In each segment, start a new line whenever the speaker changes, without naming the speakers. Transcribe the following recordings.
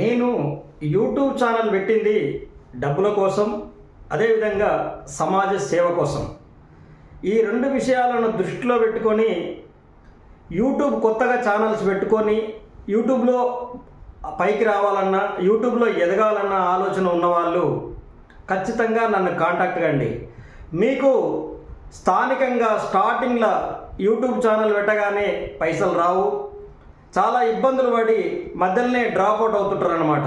నేను YouTube channel పెట్టింది డబ్బుల కోసం అదేవిధంగా సమాజ సేవ కోసం. ఈ రెండు విషయాలను దృష్టిలో పెట్టుకొని యూట్యూబ్ కొత్తగా ఛానల్స్ పెట్టుకొని యూట్యూబ్లో పైకి రావాలన్నా యూట్యూబ్లో ఎదగాలన్న ఆలోచన ఉన్నవాళ్ళు ఖచ్చితంగా నన్ను కాంటాక్ట్ కండి. మీకు స్థానికంగా స్టార్టింగ్లో యూట్యూబ్ ఛానల్ పెట్టగానే పైసలు రావు. చాలా ఇబ్బందులు పడి మధ్యలోనే డ్రాప్ అవుట్ అవుతుంటారు అనమాట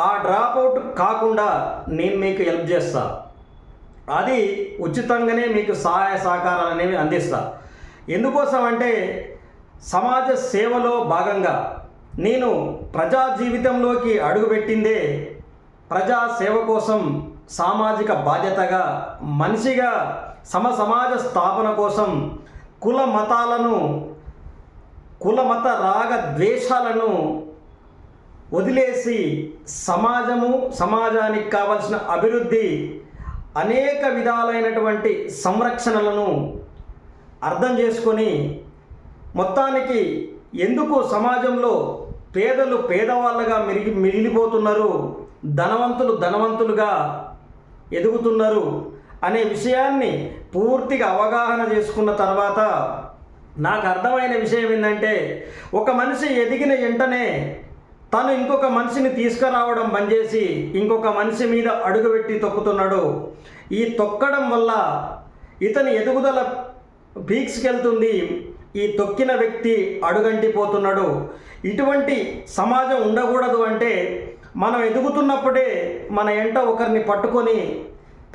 ఆ డ్రాప్ అవుట్ కాకుండా నేను మీకు హెల్ప్ చేస్తా. అది ఉచితంగానే మీకు సహాయ సహకారాలు అనేవి అందిస్తా. ఎందుకోసం అంటే సమాజ సేవలో భాగంగా నేను ప్రజా జీవితంలోకి అడుగుపెట్టిందే ప్రజా సేవ కోసం సామాజిక బాధ్యతగా మనిషిగా సమ సమాజ స్థాపన కోసం కుల మతాలను కులమత రాగ ద్వేషాలను వదిలేసి సమాజము సమాజానికి కావలసిన అభివృద్ధి అనేక విధాలైనటువంటి సంరక్షణలను అర్థం చేసుకొని మొత్తానికి ఎందుకు సమాజంలో పేదలు పేదవాళ్ళగా మిరిగి మిగిలిపోతున్నారు ధనవంతులు ధనవంతులుగా ఎదుగుతున్నారు అనే విషయాన్ని పూర్తిగా అవగాహన చేసుకున్న తర్వాత నాకు అర్థమైన విషయం ఏంటంటే ఒక మనిషి ఎదిగిన వెంటనే తను ఇంకొక మనిషిని తీసుకురావడం బంద్ చేసి ఇంకొక మనిషి మీద అడుగుపెట్టి తొక్కుతున్నాడు. ఈ తొక్కడం వల్ల ఇతని ఎదుగుదల పీక్స్కెళ్తుంది. ఈ తొక్కిన వ్యక్తి అడుగంటిపోతున్నాడు. ఇటువంటి సమాజం ఉండకూడదు అంటే మనం ఎదుగుతున్నప్పుడే మన ఎంట ఒకరిని పట్టుకొని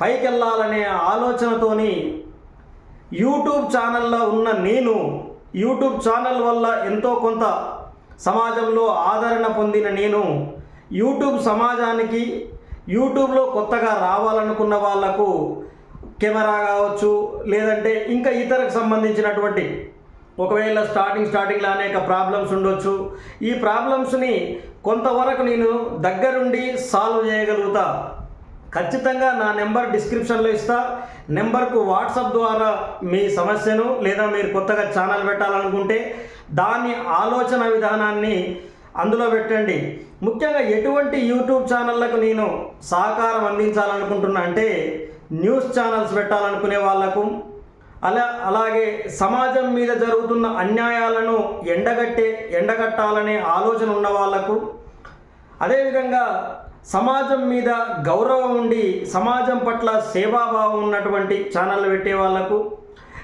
పైకెళ్ళాలనే ఆలోచనతోని యూట్యూబ్ ఛానల్లో ఉన్న నేను యూట్యూబ్ ఛానల్ వల్ల ఎంతో కొంత సమాజంలో ఆదరణ పొందిన నేను యూట్యూబ్ సమాజానికి యూట్యూబ్లో కొత్తగా రావాలనుకున్న వాళ్ళకు కెమెరా కావచ్చు లేదంటే ఇంకా ఇతరకు సంబంధించినటువంటి ఒకవేళ స్టార్టింగ్ స్టార్టింగ్లో అనేక ప్రాబ్లమ్స్ ఉండొచ్చు. ఈ ప్రాబ్లమ్స్ని కొంతవరకు నేను దగ్గరుండి సాల్వ్ చేయగలుగుతా. ఖచ్చితంగా నా నెంబర్ డిస్క్రిప్షన్లో ఇస్తా. నెంబర్కు వాట్సాప్ ద్వారా మీ సమస్యను లేదా మీరు కొత్తగా ఛానల్ పెట్టాలనుకుంటే దాని ఆలోచన విధానాన్ని అందులో పెట్టండి. ముఖ్యంగా ఎటువంటి యూట్యూబ్ ఛానళ్ళకు నేను సహకారం అందించాలనుకుంటున్నా అంటే న్యూస్ ఛానల్స్ పెట్టాలనుకునే వాళ్ళకు అలా అలాగే సమాజం మీద జరుగుతున్న అన్యాయాలను ఎండగట్టే ఎండగట్టాలనే ఆలోచన ఉన్న వాళ్ళకు అదేవిధంగా సమాజం మీద గౌరవం ఉండి సమాజం పట్ల సేవాభావం ఉన్నటువంటి ఛానళ్ళు పెట్టే వాళ్ళకు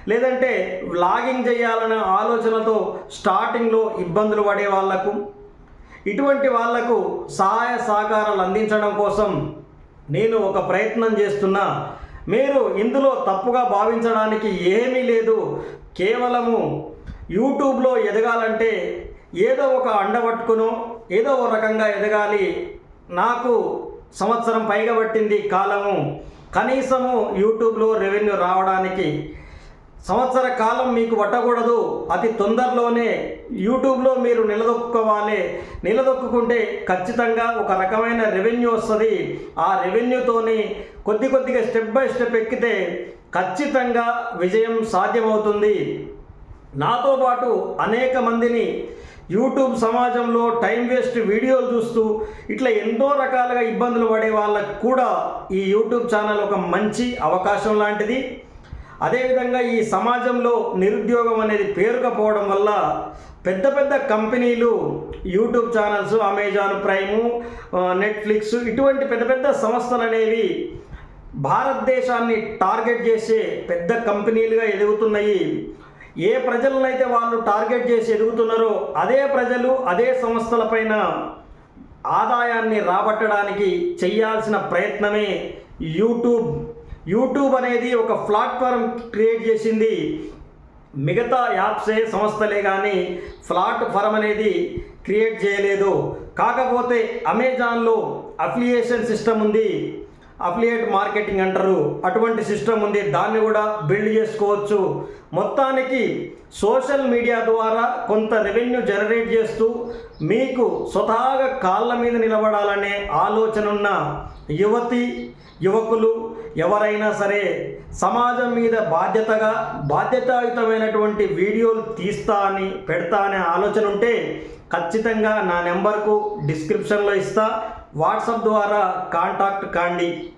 లేదంటే వ్లాగింగ్ చేయాలనే ఆలోచనతో స్టార్టింగ్లో ఇబ్బందులు పడే వాళ్ళకు ఇటువంటి వాళ్ళకు సహాయ సహకారాలు అందించడం కోసం నేను ఒక ప్రయత్నం చేస్తున్నా. మీరు ఇందులో తప్పుగా భావించడానికి ఏమీ లేదు. కేవలము యూట్యూబ్లో ఎదగాలంటే ఏదో ఒక అండబట్టుకునో ఏదో ఒక రకంగా ఎదగాలి. నాకు సంవత్సరం పైగా పట్టింది కాలము. కనీసము యూట్యూబ్లో రెవెన్యూ రావడానికి. సంవత్సర కాలం మీకు పట్టకూడదు. అతి తొందరలోనే యూట్యూబ్లో మీరు నిలదొక్కుకోవాలి. నిలదొక్కుంటే ఖచ్చితంగా ఒక రకమైన రెవెన్యూ వస్తుంది. ఆ రెవెన్యూతోని కొద్ది కొద్దిగా స్టెప్ బై స్టెప్ ఎక్కితే ఖచ్చితంగా విజయం సాధ్యమవుతుంది. నాతో పాటు అనేక మందిని యూట్యూబ్ సమాజంలో టైం వేస్ట్ వీడియోలు చూస్తూ ఇట్లా ఎన్నో రకాలుగా ఇబ్బందులు పడే వాళ్ళకు కూడా ఈ యూట్యూబ్ ఛానల్ ఒక మంచి అవకాశం లాంటిది. అదేవిధంగా ఈ సమాజంలో నిరుద్యోగం అనేది పేరుకపోవడం వల్ల పెద్ద పెద్ద కంపెనీలు YouTube channels Amazon Prime Netflix ఇటువంటి పెద్ద పెద్ద సంస్థలు అనేవి భారతదేశాన్ని టార్గెట్ చేసే పెద్ద కంపెనీలుగా ఎదుగుతున్నాయి. ఏ ప్రజలనైతే వాళ్ళు టార్గెట్ చేసి ఎదుగుతున్నారో అదే ప్రజలు అదే సంస్థలపైన ఆదాయాన్ని రాబట్టడానికి చేయాల్సిన ప్రయత్నమే యూట్యూబ్. యూట్యూబ్ అనేది ఒక ప్లాట్ఫామ్ క్రియేట్ చేసింది. మిగతా యాప్సే సంస్థలే కానీ ప్లాట్ఫామ్ అనేది క్రియేట్ చేయలేదు. కాకపోతే అమెజాన్లో అఫిలియేషన్ సిస్టమ్ ఉంది. అఫిలియేట్ మార్కెటింగ్ అంటారు. అటువంటి సిస్టమ్ ఉంది. దాన్ని కూడా బిల్డ్ చేసుకోవచ్చు. మొత్తానికి సోషల్ మీడియా ద్వారా కొంత రెవెన్యూ జనరేట్ చేస్తూ మీకు స్వతహాగా కాళ్ళ మీద నిలబడాలనే ఆలోచన ఉన్న యువతి యువకులు ఎవరైనా సరే సమాజం మీద బాధ్యతగా బాధ్యతాయుతమైనటువంటి వీడియోలు తీస్తా అని పెడతా అనే ఆలోచన ఉంటే ఖచ్చితంగా నా నెంబర్కు డిస్క్రిప్షన్లో ఇస్తా. వాట్సాప్ ద్వారా కాంటాక్ట్ కాండి.